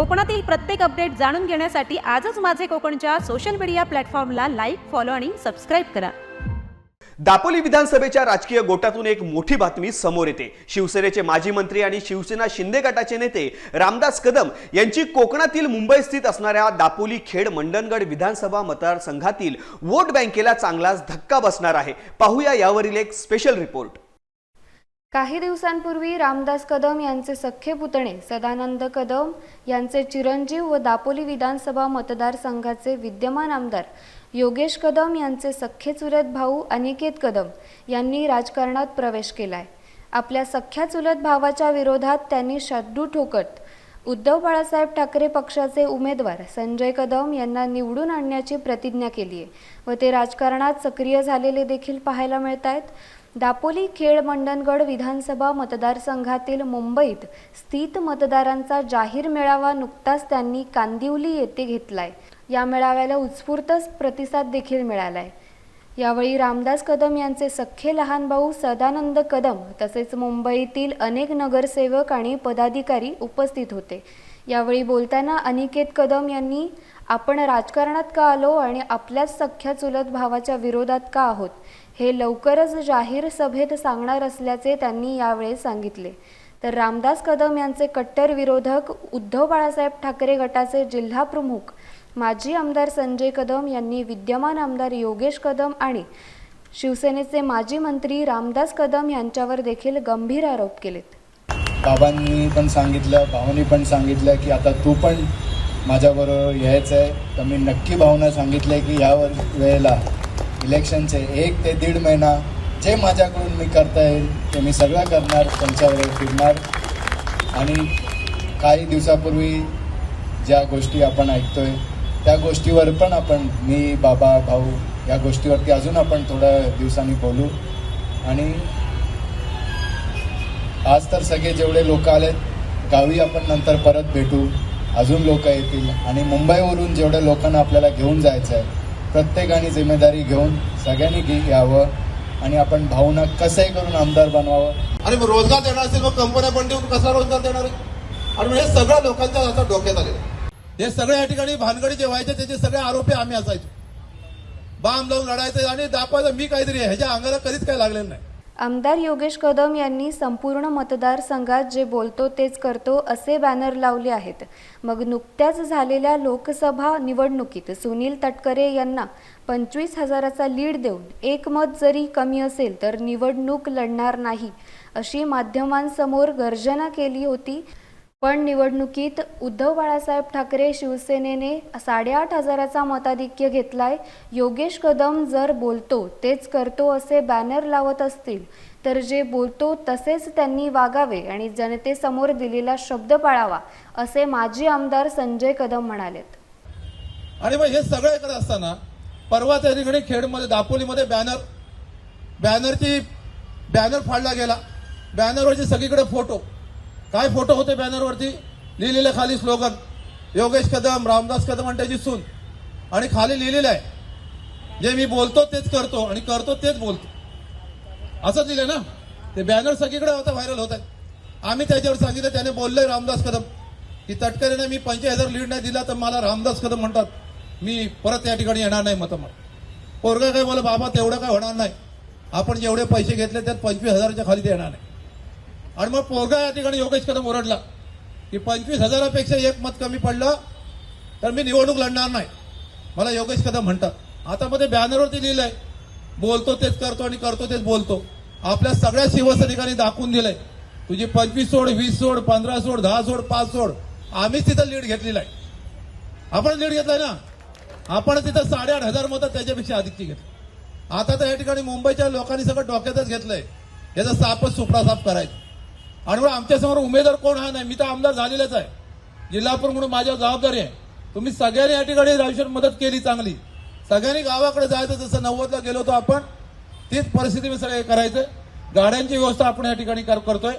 कोकणातील प्रत्येक अपडेट जाणून घेण्यासाठी आजच माझे कोकणच्या सोशल मीडिया प्लॅटफॉर्मला लाईक फॉलो आणि सबस्क्राईब करा. दापोली विधानसभेच्या राजकीय गोटातून एक मोठी बातमी समोर येते. शिवसेनेचे माजी मंत्री आणि शिवसेना शिंदे गटाचे नेते रामदास कदम यांची कोकणातील मुंबई स्थित असणाऱ्या दापोली खेड मंडणगड विधानसभा मतदारसंघातील वोट बँकेला चांगलाच धक्का बसणार आहे. पाहूया यावरील एक स्पेशल रिपोर्ट काही दिवसांपूर्वी रामदास कदम यांचे सख्खे पुतणे सदानंद कदम यांचे चिरंजीव व दापोली विधानसभा मतदारसंघाचे विद्यमान आमदार योगेश कदम यांचे सख्खे चुलत भाऊ अनिकेत कदम यांनी राजकारणात प्रवेश केलाय. आपल्या सख्ख्या चुलत भावाच्या विरोधात त्यांनी शड्डू ठोकत उद्धव बाळासाहेब ठाकरे पक्षाचे उमेदवार संजय कदम यांना निवडून आणण्याची प्रतिज्ञा केली आहे व ते राजकारणात सक्रिय झालेले देखील पाहायला मिळत आहेत दापोली खेड मंडणगड विधानसभा मतदारसंघातील मुंबईत स्थित मतदारांचा जाहीर मेळावा नुकताच त्यांनी कांदिवली येथे घेतलाय. या मेळाव्याला उत्स्फूर्त प्रतिसाद देखील मिळालाय. यावेळी रामदास कदम यांचे सख्खे लहान भाऊ सदानंद कदम तसेच मुंबईतील अनेक नगरसेवक आणि पदाधिकारी उपस्थित होते. यावेळी बोलताना अनिकेत कदम यांनी आपण राजकारणात का आलो आणि आपल्याच सख्ख्या चुलत भावाच्या विरोधात का आहोत? हे लवकरच जाहीर सभेत सांगणार असल्याचे त्यांनी यावेळी सांगितले. तर रामदास कदम यांचे कट्टर विरोधक उद्धव बाळासाहेब ठाकरे गटाचे जिल्हा प्रमुख माजी आमदार संजय कदम यांनी विद्यमान आमदार योगेश कदम आणि शिवसेनेचे माजी मंत्री रामदास कदम यांच्यावर देखील गंभीर आरोप केलेत. बाबांनी पण सांगितलं भावानी पण सांगितलं की आता तू पण माझ्याबरोबर यायचं आहे. तर मी नक्की भावना सांगितलं आहे की या वर वेळेला इलेक्शनचे एक ते दीड महिना जे माझ्याकडून मी करता येईल ते मी सगळं करणार त्यांच्यावर फिरणार. आणि काही दिवसापूर्वी ज्या गोष्टी आपण ऐकतोय त्या गोष्टीवर पण आपण मी बाबा भाऊ या गोष्टीवरती अजून आपण थोड्या दिवसांनी बोलू. आणि आज तर सगळे जेवढे लोक आलेत गावी आपण नंतर परत भेटू. अजून लोक येतील. आणि मुंबईवरून जेवढ्या लोकांना आपल्याला घेऊन जायचं आहे प्रत्येकाने जिम्मेदारी घेऊन सगळ्यांनी घे घ्यावं आणि आपण भावना कसंही करून आमदार बनवावं. आणि रोजगार देणार असेल मग कंपन्या पण देऊन कसा रोजगार देणार? आणि हे सगळं लोकांच्या आता डोक्यात आलेलं हे सगळे या ठिकाणी भानगडी जे व्हायचे त्याचे सगळे आरोपी आम्ही असायचो. बाम लावून लढायचं आणि दापायचं मी काहीतरी ह्याच्या अंगाला कधीच काय लागलेलं नाही. आमदार योगेश कदम यांनी संपूर्ण मतदारसंघात जे बोलतो तेच करतो असे बॅनर लावले आहेत. मग नुकत्याच झालेल्या लोकसभा निवडणुकीत सुनील तटकरे यांना पंचवीस हजाराचा लीड देऊन एक मत जरी कमी असेल तर निवडणूक लढणार नाही अशी माध्यमांसमोर गर्जना केली होती. पण निवडणुकीत उद्धव बाळासाहेब ठाकरे शिवसेनेने साडेआठ हजाराचा मताधिक्य घेतलाय. योगेश कदम जर बोलतो तेच करतो असे बॅनर लावत असतील तर जे बोलतो तसेच त्यांनी वागावे आणि जनतेसमोर दिलेला शब्द पाळावा असे माजी आमदार संजय कदम म्हणालेत. आणि मग हे सगळं करत असताना परवा त्या ठिकाणी खेडमध्ये दापोलीमध्ये बॅनर बॅनरची बॅनर फाडला गेला. बॅनरवरचे सगळीकडे फोटो. काय फोटो होते बॅनरवरती लिहिलेलं खाली स्लोगन योगेश कदम रामदास कदम आणि त्याची सून. आणि खाली लिहिलेलं आहे. जे मी बोलतो तेच करतो आणि करतो तेच बोलतो. असंच दिलं ना? ते बॅनर सगळीकडे होता व्हायरल होत आहे आम्ही त्याच्यावर सांगितलं त्याने बोललंय रामदास कदम. की तटकरेने मी पंचवीस हजार लीड नाही दिला तर मला रामदास कदम म्हणतात. मी परत या ठिकाणी येणार नाही मत पोरगा काय बोला बाबा तेवढं काय होणार नाही. आपण जेवढे पैसे घेतले त्यात पंचवीस हजाराच्या खाली ते येणार नाही. आणि मग पोरगा या ठिकाणी योगेश कदम ओरडला की पंचवीस हजारापेक्षा एक मत कमी पडलं तर मी निवडणूक लढणार नाही. मला योगेश कदम म्हणतात. आता मध्ये बॅनरवरती लिहिलंय बोलतो तेच करतो आणि करतो तेच बोलतो. आपल्या सगळ्या शिवसैनिकांनी दाखवून दिलंय. तुझी पंचवीस सोड वीस सोड पंधरा सोड दहा सोड पाच सोड. आम्हीच तिथं लीड घेतलेला आहे आपण लीड घेतलाय ना? आपण तिथं साडेआठ हजार मतं त्याच्यापेक्षा अधिकची घेतली. आता तर या ठिकाणी मुंबईच्या लोकांनी सगळं डोक्यातच घेतलंय. याचा सापच सुपडा साफ करायचं. आणि मग आमच्यासमोर उमेदवार कोण? हा नाही मी तर आमदार झालेलाच आहे. जिल्हापूर म्हणून माझ्यावर जबाबदारी आहे. तुम्ही सगळ्यांनी या ठिकाणी आयुष्यात मदत केली चांगली. सगळ्यांनी गावाकडे जायचं जसं नव्वदला गेलो होतो आपण तीच परिस्थिती मी सगळे करायचं गाड्यांची व्यवस्था आपण या ठिकाणी कर- करतोय.